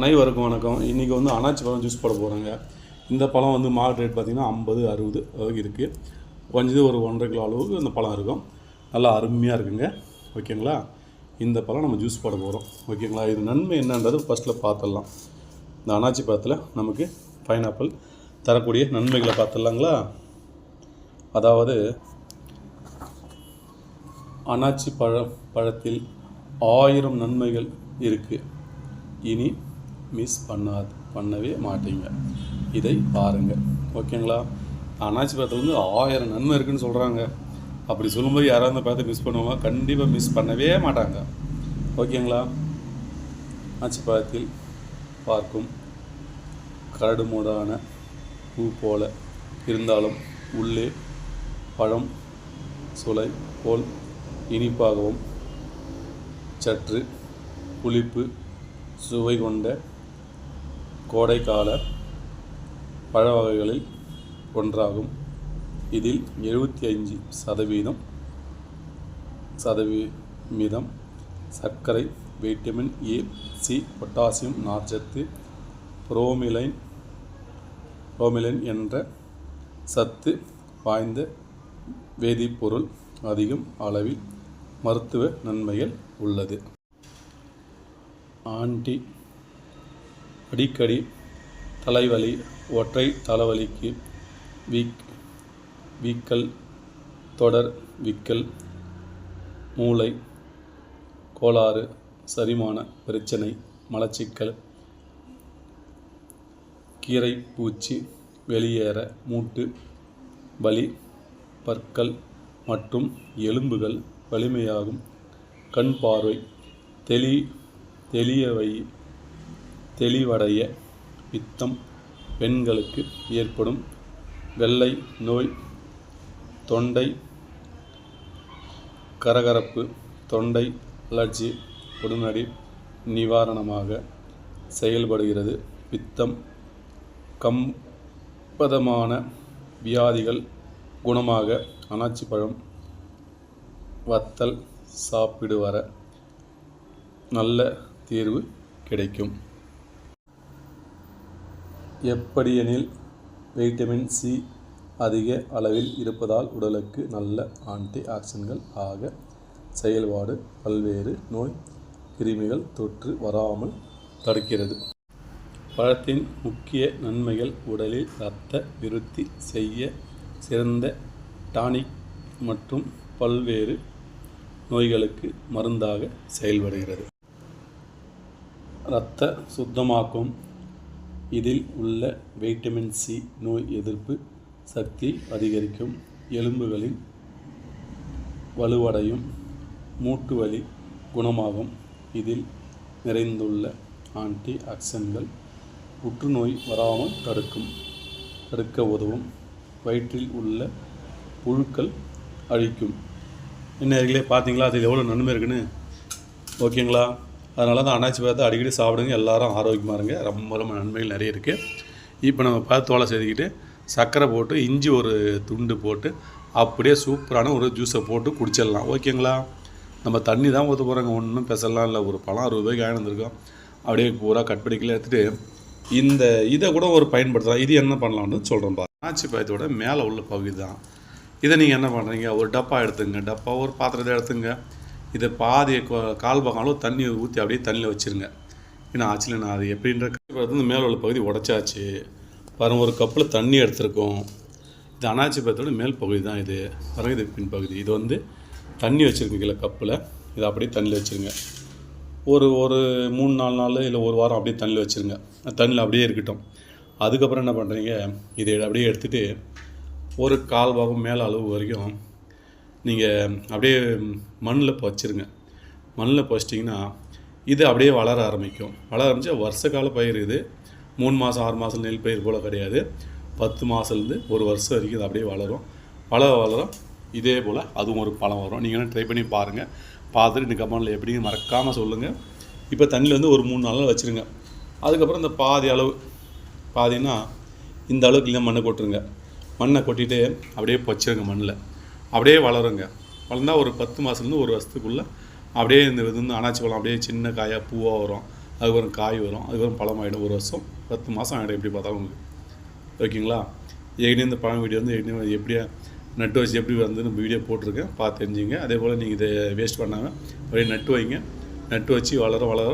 அனைவருக்கும் வணக்கம். இன்றைக்கி வந்து அனாச்சி பழம் ஜூஸ் போட போகிறாங்க இந்த பழம் வந்து மார்க் ரேட் பார்த்திங்கன்னா ஐம்பது அறுபது அளவுக்கு இருக்குது குறைஞ்சது ஒரு ஒன்றரை கிலோ அளவுக்கு இந்த பழம் இருக்கும். நல்லா அருமையாக இருக்குங்க. ஓகேங்களா? இந்த பழம் நம்ம ஜூஸ் போட போகிறோம் ஓகேங்களா? இது நன்மை என்னன்றது ஃபஸ்ட்டில் பார்த்துடலாம் இந்த அனாச்சி பழத்தில் நமக்கு பைனாப்பிள் தரக்கூடிய நன்மைகளை பார்த்துடலாங்களா அதாவது அனாச்சி பழ பழத்தில் ஆயிரம் நன்மைகள் இருக்குது இனி மிஸ் பண்ணாது பண்ணவே மாட்டீங்க. இதை பாருங்கள் ஓகேங்களா? அனாச்சி பழத்தில் வந்து ஆயிரம் நன்மை இருக்குன்னு சொல்கிறாங்க அப்படி சொல்லும்போது யாராவது அந்த பழத்தை மிஸ் பண்ணுவாங்க. கண்டிப்பாக மிஸ் பண்ணவே மாட்டாங்க. ஓகேங்களா? அனாச்சி பழத்தில் பார்க்கும் கரடுமுடான பூ போல இருந்தாலும் உள்ளே பழம் சுளை போல் இனிப்பாகவும் சற்று புளிப்பு சுவை கொண்ட கோடைக்கால பழ வகைகளில் ஒன்றாகும். இதில் எழுபத்தி அஞ்சு சதவீதம் சதவீதம் சர்க்கரை வைட்டமின் ஏ சி பொட்டாசியம் நார்ச்சத்து புரோமிலைன் புரோமிலைன் என்ற சத்து வாய்ந்த வேதிப்பொருள் அதிகம் அளவில் மருத்துவ நன்மைகள் உள்ளது. ஆன்டி அடிக்கடி தலைவலி ஒற்றை தலைவலிக்கு வீக் வீக்கல் தொடர் விக்கல் மூளை கோளாறு சரிமான பிரச்சனை மலச்சிக்கல் கீரை பூச்சி வெளியேற மூட்டு வலி பற்கள் மற்றும் எலும்புகள் வலிமையாகும். கண் பார்வை தெளி தெளியவை தெளிவடைய பித்தம் பெண்களுக்கு ஏற்படும் வெள்ளை நோய் தொண்டை கரகரப்பு தொண்டை அலர்ஜி உடனடி நிவாரணமாக செயல்படுகிறது. பித்தம் கம்பதமான வியாதிகள் குணமாக அனாச்சி பழம் வத்தல் சாப்பிடு வர நல்ல தீர்வு கிடைக்கும். எப்படியெனில் வைட்டமின் சி அதிக அளவில் இருப்பதால் உடலுக்கு நல்ல ஆன்டி ஆக்சிடன்கள் ஆக செயல்பாடு பல்வேறு நோய் கிருமிகள் தொற்று வராமல் தடுக்கிறது. பழத்தின் முக்கிய நன்மைகள் உடலில் இரத்த விருத்தி செய்ய சிறந்த டானிக் மற்றும் பல்வேறு நோய்களுக்கு மருந்தாக செயல்படுகிறது. இரத்த சுத்தமாக்கும் இதில் உள்ள வைட்டமின் சி நோய் எதிர்ப்பு சக்தி அதிகரிக்கும். எலும்புகளின் வலுவடையும். மூட்டு வலி குணமாகும். இதில் நிறைந்துள்ள ஆன்டி ஆக்சன்கள் புற்றுநோய் வராமல் தடுக்கும் தடுக்க உதவும். வயிற்றில் உள்ள புழுக்கள் அழிக்கும். இன்னர்களே பார்த்தீங்களா? அதில் எவ்வளோ நன்மை இருக்குன்னு? ஓகேங்களா? அதனால தான் அன்னாச்சி பார்த்து அடிக்கடி சாப்பிடுங்க எல்லாரும் ஆரோக்கியமாக இருங்க. ரொம்ப ரொம்ப நன்மைகள் நிறைய இருக்குது இப்போ நம்ம பார்த்து தோலை செதுக்கிட்டு சர்க்கரை போட்டு இஞ்சி ஒரு துண்டு போட்டு அப்படியே சூப்பரான ஒரு ஜூஸை போட்டு குடிச்சிடலாம். ஓகேங்களா நம்ம தண்ணி தான் ஊற்ற போகிறாங்க ஒன்றும் பெசலாம் இல்லை. ஒரு பழம் அறுபது ரூபாய்க்கு ஆகிருந்துருக்கோம் அப்படியே பூரா கட் எடுத்துகிட்டு இந்த இதை கூட ஒரு பயன்படுத்தலாம். இது என்ன பண்ணலாம்னு சொல்கிறோம் பா அன்னாச்சி பழத்தோட மேலே உள்ள பகுதி தான். இதை நீங்கள் என்ன பண்ணுறீங்க ஒரு டப்பா எடுத்துங்க. டப்பா ஒரு பாத்திரத்தை எடுத்துங்க. இதை பாதி கால் பக்கம் தண்ணி ஊற்றி அப்படியே தண்ணியில் வச்சுருங்க. ஏன்னா ஆச்சுல நான் அது எப்படின்ற இந்த மேலே உள்ள பகுதி உடச்சாச்சு. வரும் ஒரு கப்பில் தண்ணி எடுத்திருக்கோம். இது அனாச்சி பத்தோட மேல் பகுதி தான் இது. பாருங்க இது பின் பகுதி. இது வந்து தண்ணி வச்சுருக்கீங்கள கப்பில். இதை அப்படியே தண்ணியில் வச்சுருங்க. ஒரு ஒரு மூணு நாலு நாள் இல்லை ஒரு வாரம் அப்படியே தண்ணியில் வச்சுருங்க. தண்ணியில் அப்படியே இருக்கட்டும். அதுக்கப்புறம் என்ன பண்ணுறீங்க இதை அப்படியே எடுத்துகிட்டு ஒரு கால் பாகம் மேலே அளவு வரைக்கும் நீங்கள் அப்படியே மண்ணில் வச்சிருங்க மண்ணில் வச்சிட்டிங்கன்னா இது அப்படியே வளர ஆரம்பிக்கும். வளர ஆரம்பித்தா வருஷ கால பயிர் இது. மூணு மாதம் ஆறு மாதம் நெல் பயிர் போல் கிடையாது. பத்து மாதத்துலேருந்து ஒரு வருஷம் வரைக்கும் இது அப்படியே வளரும். வளர வளர இதே போல் அதுவும் ஒரு பழம் வரும். நீங்கள் ட்ரை பண்ணி பாருங்கள் பார்த்துட்டு இந்த கமெண்டில் எப்படின்னு மறக்காமல் சொல்லுங்கள் இப்போ தண்ணியில் வந்து ஒரு மூணு நாளில் வச்சுருங்க. அதுக்கப்புறம் இந்த பாதி அளவு பாதின்னா இந்த அளவுக்கு இல்லை மண்ணை கொட்டுருங்க. மண்ணை கொட்டிட்டு அப்படியே பச்சிருங்க மண்ணில். அப்படியே வளருங்க. வளர்ந்தா ஒரு பத்து மாதத்துலேருந்து ஒரு வருஷத்துக்குள்ளே அப்படியே இந்த இது வந்து அனாச்சி பழம் அப்படியே சின்ன காயாக பூவாக வரும். அதுக்கப்புறம் காய் வரும். அதுக்கப்புறம் பழம் ஆகிடும் ஒரு வருஷம். பத்து மாதம் ஆகிடும் எப்படி பார்த்தாலும் உங்களுக்கு. ஓகேங்களா? ஏற்கனவே இந்த பழம் வீடியோ வந்து ஏற்கனவே எப்படியா நட்டு வச்சு எப்படி வந்து நம்ம வீடியோ போட்டிருக்கேன். பார்த்து தெரிஞ்சுங்க. அதே போல் நீங்கள் இதை வேஸ்ட் பண்ணாமல் அப்படியே நட்டு வைங்க. நட்டு வச்சு வளர வளர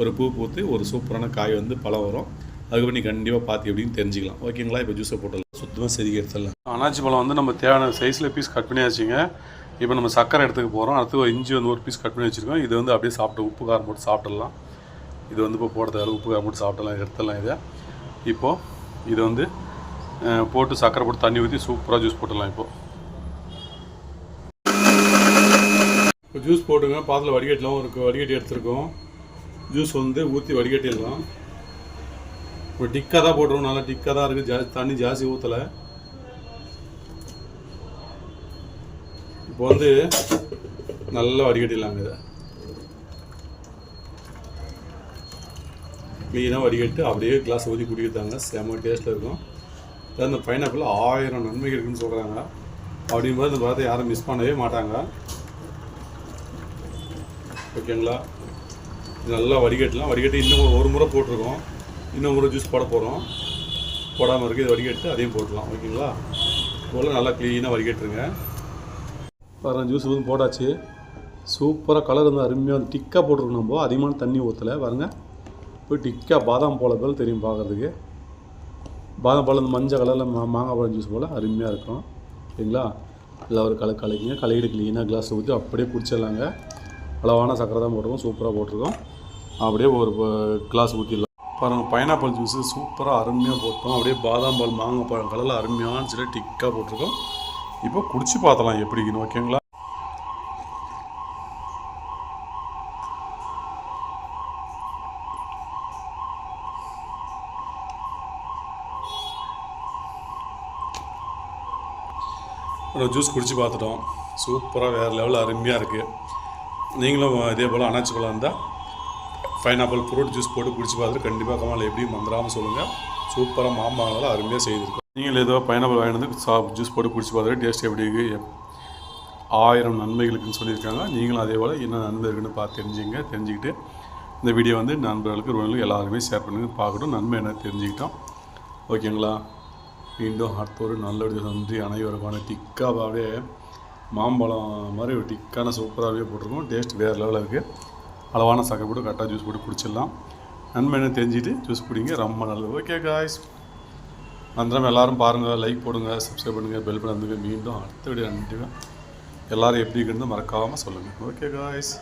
ஒரு பூ பூத்து ஒரு சூப்பரான காய் வந்து பழம் வரும். அதுக்கப்புறம் நீ கண்டிப்பாக பார்த்து எப்படின்னு தெரிஞ்சுக்கலாம். ஓகேங்களா? இப்போ ஜூஸை போட்டலாம் சுத்தமாக செதுக்கி எடுத்துடலாம் அனாச்சி பழம் வந்து நம்ம தேவையான சைஸில் பீஸ் கட் பண்ணி வச்சுங்க இப்போ நம்ம சக்கரை எடுத்துக்க போகிறோம் அடுத்து இஞ்சி வந்து ஒரு பீஸ் கட் பண்ணி வச்சுருக்கோம். இது வந்து அப்படியே சாப்பிட்டு உப்பு காரம் போட்டு சாப்பிடலாம் இது வந்து இப்போ போட தேவை உப்பு காரம் போட்டு சாப்பிடலாம் எடுத்துடலாம் இதை. இப்போது இது வந்து போட்டு சக்கரை போட்டு தண்ணி ஊற்றி சூப்பராக ஜூஸ் போட்டுடலாம் இப்போது இப்போ ஜூஸ் போட்டுங்க பாத்தில் வடிகட்டலாம் ஒரு வடிகட்டி எடுத்துருக்கோம். ஜூஸ் வந்து ஊற்றி வடிகட்டிடலாம். இப்போ டிக்காக தான் போட்டுருவோம். நல்லா டிக்காக தான் இருக்குது ஜா தண்ணி ஜாஸ்தி ஊற்றலை இப்போ வந்து நல்லா வடிகட்டிடலாங்க இதை. க்ளீனாக வடிகட்டு அப்படியே கிளாஸ் ஊற்றி குடிக்கிறாங்க செம்ம டேஸ்ட்டில் இருக்கும். அந்த இந்த பைனாப்பிள் ஆயிரம் நன்மைகள் இருக்குன்னு சொல்கிறாங்க அப்படிங்கும்போது இந்த பழத்தை யாரும் மிஸ் பண்ணவே மாட்டாங்க. ஓகேங்களா இது நல்லா வடிகட்டலாம். வடிகட்டி இன்னும் ஒரு முறை போட்டிருக்கோம். இன்னும் ஒரு ஜூஸ் போட போகிறோம் போடாமல் இருக்குது இது வடிகட்டு அதையும் போட்டுடலாம் ஓகேங்களா? போல் நல்லா க்ளீனாக வடிகட்டுருங்க. பாருங்க ஜூஸ் வந்து போட்டாச்சு. சூப்பராக கலர் வந்து அருமையாக வந்து டிக்காக போட்டிருக்கோம் நம்ம. அதிகமான தண்ணி ஊற்றலை பாருங்க. போய் டிக்காக பாதாம் போல போல் தெரியும் பார்க்குறதுக்கு பாதாம் பழம் இந்த மஞ்சள் கலரில் மா மாங்காய் பழம் ஜூஸ் போல் அருமையாக இருக்கும். சரிங்களா இல்லை ஒரு கலை கலக்கிங்க. கலையிட்டு க்ளீனாக கிளாஸ் ஊற்றி அப்படியே குடிச்சிடலாங்க. அளவான சக்கரை தான் போட்டிருக்கோம். சூப்பராக போட்டிருக்கோம். அப்படியே ஒரு கிளாஸ் ஊற்றிடலாம் பாருங்கள் பைனாப்பிள் ஜூஸு சூப்பராக அருமையாக போட்டோம். அப்படியே பாதாம் பால் மாங்காய் பழம் கலரில் அருமையான சில டிக்காக போட்டிருக்கோம். இப்போ குடிச்சு பார்த்தலாம் எப்படிங்கன்னு ஓகேங்களா ஜூஸ் குடிச்சு பார்த்துட்டோம். சூப்பராக வேறு லெவலில் அருமையாக இருக்குது நீங்களும் இதே போல் அணைச்சி பழம் இருந்தால் பைனாப்பிள் ஃப்ரூட் ஜூஸ் போட்டு குடிச்சு பார்த்துட்டு கண்டிப்பாக கமால் எப்படியும் மந்திராமல் சொல்லுங்கள் சூப்பராக மாம்பழம் அருமையாக செய்திருக்கோம் நீங்கள் ஏதோ பைனாப்பிள் வாங்கி வந்து சா ஜூஸ் போட்டு குடிச்சு பார்த்துட்டு டேஸ்ட் எப்படி இருக்குது ஆயிரம் நன்மைகளுக்குன்னு சொல்லியிருக்காங்க. நீங்களும் அதே போல் என்ன நன்மை இருக்குன்னு பார்த்து தெரிஞ்சுங்க. தெரிஞ்சுக்கிட்டு இந்த வீடியோ வந்து நண்பர்களுக்கு உறவுகளுக்கு எல்லாருமே ஷேர் பண்ணுங்க. பார்க்கட்டும். நன்மை என்ன தெரிஞ்சுக்கிட்டோம். ஓகேங்களா? மீண்டும் அடுத்த ஒரு நல்ல வீடியோ நன்றி அனைவருக்கான டிக்காக அப்படியே மாம்பழம் மாதிரி ஒரு டிக்கான சூப்பராகவே போட்டிருக்கோம். டேஸ்ட் வேறு லெவலில் இருக்குது அளவான சக்கரை போட்டு கரெக்டாக ஜூஸ் போட்டு குடிச்சிடலாம். நன்மை என்ன தெரிஞ்சுட்டு ஜூஸ் குடிங்க ரொம்ப நல்லது. ஓகே காய்ஸ் மந்திரம் எல்லோரும் பாருங்கள் லைக் போடுங்க சப்ஸ்கிரைப் பண்ணுங்கள் பெல் பண்ண மீண்டும் அடுத்த வீடியோ கண்டிப்பாக எல்லோரும் எப்படி இருக்குன்னு மறக்காமல் சொல்லுங்கள் ஓகே காய்ஸ்